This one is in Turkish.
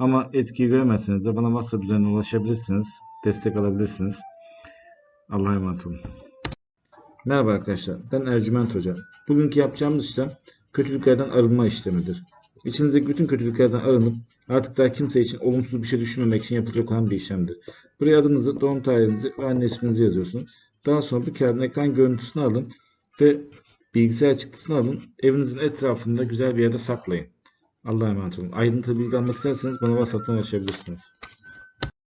Ama etkiyi göremezseniz de bana WhatsApp üzerinden ulaşabilirsiniz. Destek alabilirsiniz. Allah'a emanet olun. Merhaba arkadaşlar. Ben Ercüment Hoca. Bugünkü yapacağımız işlem kötülüklerden arınma işlemidir. İçinizdeki bütün kötülüklerden arınıp artık daha kimse için olumsuz bir şey düşünmemek için yapılacak olan bir işlemdir. Buraya adınızı, doğum tarihinizi ve anne isminizi yazıyorsunuz. Daha sonra bu kağıdın ekran görüntüsünü alın ve bilgisayar çıktısını alın. Evinizin etrafında güzel bir yerde saklayın. Allah'a emanet olun. Ayrıntılı bilgi almak isterseniz bana WhatsApp'tan ulaşabilirsiniz.